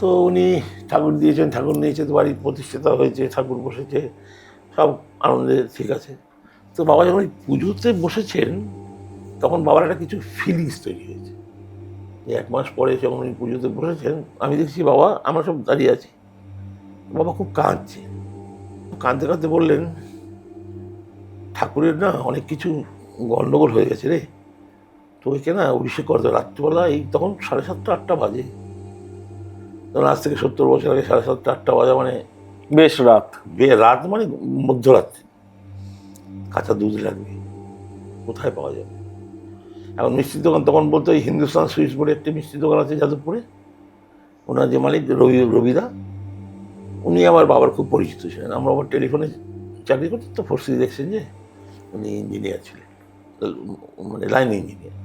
তো উনি ঠাকুর দিয়েছেন, ঠাকুর নিয়েছে, তো বাড়ি প্রতিষ্ঠিতা হয়েছে, ঠাকুর বসেছে, সব আনন্দে ঠিক আছে। তো বাবা যখন পুজোতে বসেছেন, তখন বাবার একটা কিছু ফিলিংস তৈরি হয়েছে। যে এক মাস পরে যখন উনি পুজোতে বসেছেন, আমি দেখছি বাবা, আমরা সব দাঁড়িয়ে আছি। বাবা খুব কাঁদছে। কাঁদতে কাঁদতে বললেন, ঠাকুরের না অনেক কিছু গণ্ডগোল হয়ে গেছে রে। তো ওইকে না অভিষেক করতে। রাত্রিবেলা এই তখন সাড়ে সাতটা, আটটা বাজে। তখন আজ থেকে সত্তর বছর আগে সাড়ে সাতটা আটটা বাজা মানে বেশ রাত। বে রাত মানে মধ্যরাত্রি। কাঁচা দুধ লাগবে। কোথায় পাওয়া যাবে? এখন মিষ্টির দোকান তখন বলতো এই হিন্দুস্তান সুইটস বলে একটি মিষ্টির দোকান আছে যাদবপুরে। ওনার যে মালিক রবি রবিদা উনি আমার বাবার খুব পরিচিত ছিলেন। আমরা আবার টেলিফোনে চাকরি করতাম তো ফোর্সি দেখছেন যে উনি ইঞ্জিনিয়ার ছিলেন। মানে লাইন ইঞ্জিনিয়ার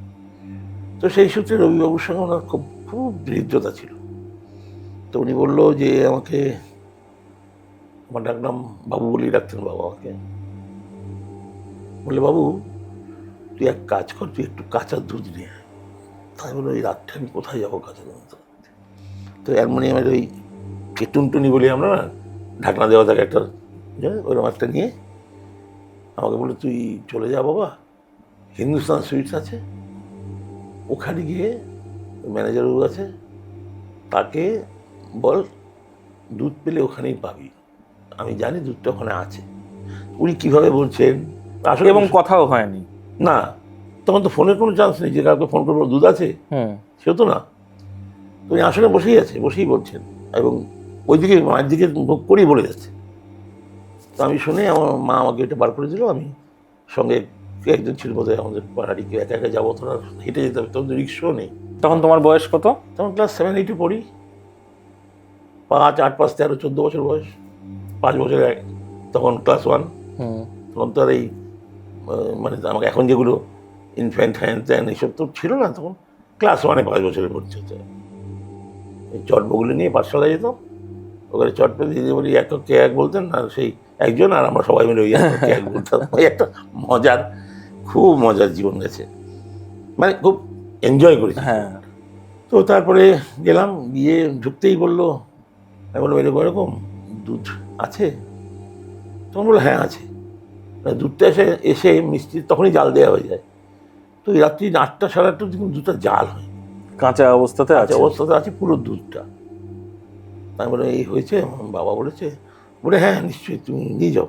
তো সেই সূত্রে রবিবাবুর সঙ্গে ওনার খুব খুব হৃদ্যতা ছিল। তো উনি বলল যে আমাকে আমার ডাকনাম বাবু বলেই ডাকতেন বাবা আমাকে বললে, বাবু, তুই এক কাজ কর, তুই একটু কাঁচা দুধ নিয়ে আয় তাই বলে ওই রাতটা আমি কোথায় যাব কাঁচা দুধ? তো অ্যালমোনিয়ামের ওই যে টুনটুনি বলি আমরা না, ঢাকনা দেওয়া থাকে একটা ওরকম একটা নিয়ে, আমাকে বলল, তুই চলে যা বাবা, হিন্দুস্তান সুইটস আছে, ওখানে গিয়ে ম্যানেজার বাবু আছে, তাকে বল দুধ পেলে ওখানেই পাবি। আমি জানি দুধটা ওখানে আছে। উনি কীভাবে বলছেন? আসলে এবং কথাও হয়নি। না তখন তো ফোনের কোনো চান্স নেই যে কাউকে ফোন করব দুধ আছে? সেও তো না। তো উনি আসলে বসেই আছে বসেই বলছেন। এবং ওইদিকে মায়ের দিকে মুখ করেই বলে যাচ্ছে। তো আমি শুনে আমার মা আমাকে এটা বার করে দিল আমি সঙ্গে একজন ছিল বোধহয় আমাদের পাড়ারই কেউ একা একা যাব তোরা হেঁটে যেতে হবে তখন তো রিক্সাও নেই। তখন তোমার বয়স কত? তখন ক্লাস সেভেন এইটে পড়ি। পাঁচ আট পাঁচ তেরো চোদ্দ বছর বয়স পাঁচ বছর এক- তখন ক্লাস ওয়ান তখন তো আর এই মানে আমাকে এখন যেগুলো ইনফ্যান্ট হ্যান্ড ত্যান এইসব তো ছিল না তখন। ক্লাস ওয়ানে পাঁচ বছরের হয়। এই চটবগুলো নিয়ে পাঠশালায় যেতাম। ওখানে চট পেতে দিদি বলি এক কে এক বলতেন আর সেই একজন আর আমরা সবাই মিলে ওই কে এক বলতাম। ওই একটা মজার খুব মজার জীবন গেছে। মানে খুব এনজয় করেছি। হ্যাঁ। তো তারপরে গেলাম গিয়ে ঢুকতেই বলল আমি বললাম এরকম এরকম দুধ আছে? তখন বলল হ্যাঁ আছে। দুধটা এসে এসে মিষ্টি তখনই জাল দেওয়া হয়ে যায়। তো এই রাত্রি আটটা সাড়ে আটটা দিকে দুধটা জাল হয়। কাঁচা অবস্থাতে আছে? অবস্থাতে আছে পুরো দুধটা। তারপরে বলে এই হয়েছে? বাবা বলেছে বলে হ্যাঁ নিশ্চয়ই তুমি নিয়ে যাও।